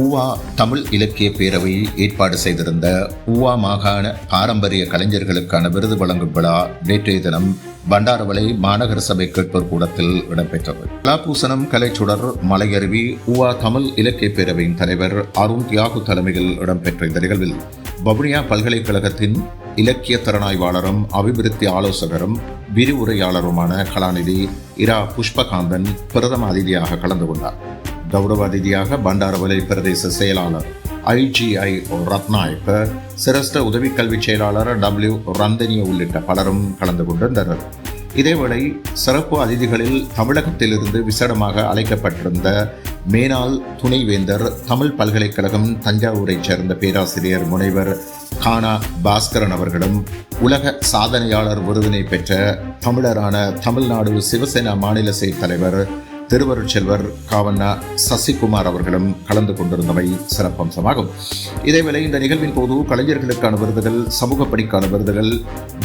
ஊவா தமிழ் இலக்கிய பேரவை ஏற்பாடு செய்திருந்த ஊவா மாகாண பாரம்பரிய கலைஞர்களுக்கான விருது வழங்கும் விழா நேற்றைய தினம் பண்டாரவளை மாநகர சபை கேட்போர் கூடத்தில் இடம்பெற்றது. கலாபூசணம் கலைச்சுடர் மலையருவி ஊவா தமிழ் இலக்கிய பேரவையின் தலைவர் அருண் தியாகு தலைமையில் இடம்பெற்ற இந்த நிகழ்வில் வவுனியா பல்கலைக்கழகத்தின் இலக்கிய திறனாய்வாளரும் அபிவிருத்தி ஆலோசகரும் விரிவுரையாளருமான கலாநிதி இரா புஷ்பகாந்தன் பிரதம அதிதியாக கலந்து கொண்டார். கௌரவ அதிதியாக பண்டாரவலை பிரதேச செயலாளர் ஐஜிஐ ரத்னாயக்க சிரஸ்ட உதவி கல்வி செயலாளர் டபிள்யூ ரந்தனிய உள்ளிட்ட பலரும் கலந்து கொண்டிருந்தனர். இதேவேளை சிறப்பு அதிதிகளில் தமிழகத்திலிருந்து விசேடமாக அழைக்கப்பட்டிருந்த மேனாள் துணைவேந்தர் தமிழ் பல்கலைக்கழகம் தஞ்சாவூரைச் சேர்ந்த பேராசிரியர் முனைவர் கானா பாஸ்கரன் அவர்களும் உலக சாதனையாளர் விருதினை பெற்ற தமிழரான தமிழ்நாடு சிவசேனா மாநில செயல் தலைவர் திருவருட்செல்வர் காவண்ணா சசிகுமார் அவர்களும் கலந்து கொண்டிருந்தவை சிறப்பம்சமாகும். இதேவேளை இந்த நிகழ்வின் போது கலைஞர்களுக்கான விருதுகள் சமூக பணிக்கான விருதுகள்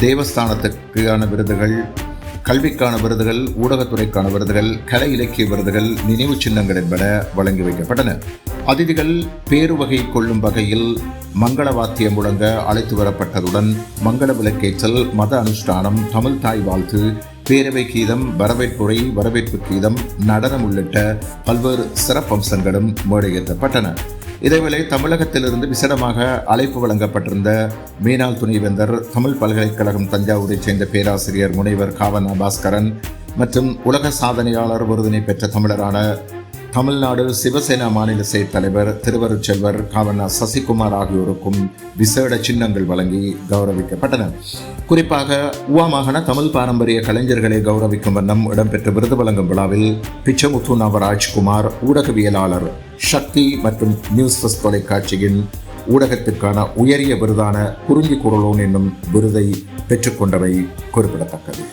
தேவஸ்தானத்துக்கான விருதுகள் கல்விக்கான விருதுகள் ஊடகத்துறைக்கான விருதுகள் கலை இலக்கிய விருதுகள் நினைவு சின்னங்கள் என்பன வழங்கி வைக்கப்பட்டன. அதிதிகள் பேரு வகை கொள்ளும் வகையில் மங்கள வாத்தியம் முழங்க அழைத்து வரப்பட்டதுடன் மங்கள விளக்கேற்றல் மத அனுஷ்டானம் தமிழ் தாய் வாழ்த்து பேரவை கீதம் வரவேற்புரை வரவேற்பு கீதம் நடனம் உள்ளிட்ட பல்வேறு சிறப்பம்சங்களும் மேடையேற்றப்பட்டன. இதேவேளை தமிழகத்திலிருந்து விசேடமாக அழைப்பு வழங்கப்பட்டிருந்த மீனாள் துணைவேந்தர் தமிழ் பல்கலைக்கழகம் தஞ்சாவூரைச் சேர்ந்த பேராசிரியர் முனைவர் காவனா பாஸ்கரன் மற்றும் உலக சாதனையாளர் விருதினை பெற்ற தமிழரான தமிழ்நாடு சிவசேனா மாநில செயற் தலைவர் திருவருட்செல்வர் காவண்ணா சசிகுமார் ஆகியோருக்கும் விசேட சின்னங்கள் வழங்கி கௌரவிக்கப்பட்டன. குறிப்பாக உவா மாகாண தமிழ் பாரம்பரிய கலைஞர்களை கௌரவிக்கும் வண்ணம் இடம்பெற்ற விருது வழங்கும் விழாவில் பிச்சமுத்து நவராஜ்குமார் ஊடகவியலாளர் சக்தி மற்றும் நியூஸ் ஃபஸ்ட் தொலைக்காட்சியின் ஊடகத்திற்கான உயரிய விருதான குறிஞ்சி குரலோன் என்னும் விருதை பெற்றுக்கொண்டவை குறிப்பிடத்தக்கது.